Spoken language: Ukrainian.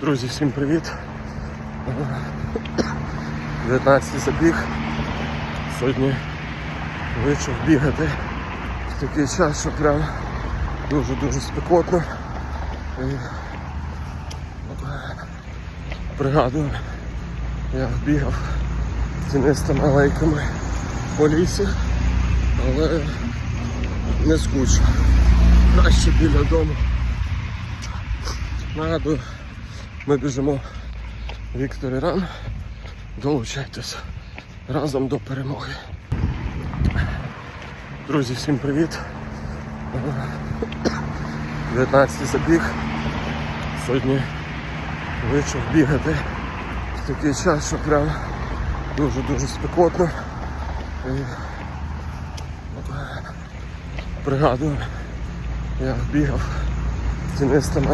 Друзі, всім привіт. 19 забіг. Сьогодні вийшов бігати в такий час, що прям дуже-дуже спекотно. І пригадую, я бігав тінистими алейками по лісі, але не скучно. Краще біля дому. Нагадую, ми біжимо Віктор Іран. Долучайтеся разом до перемоги. Друзі, всім привіт. 19 забіг. Сьогодні вийшов бігати в такий час, що прям дуже-дуже спекотно. І пригадую, я бігав тінистими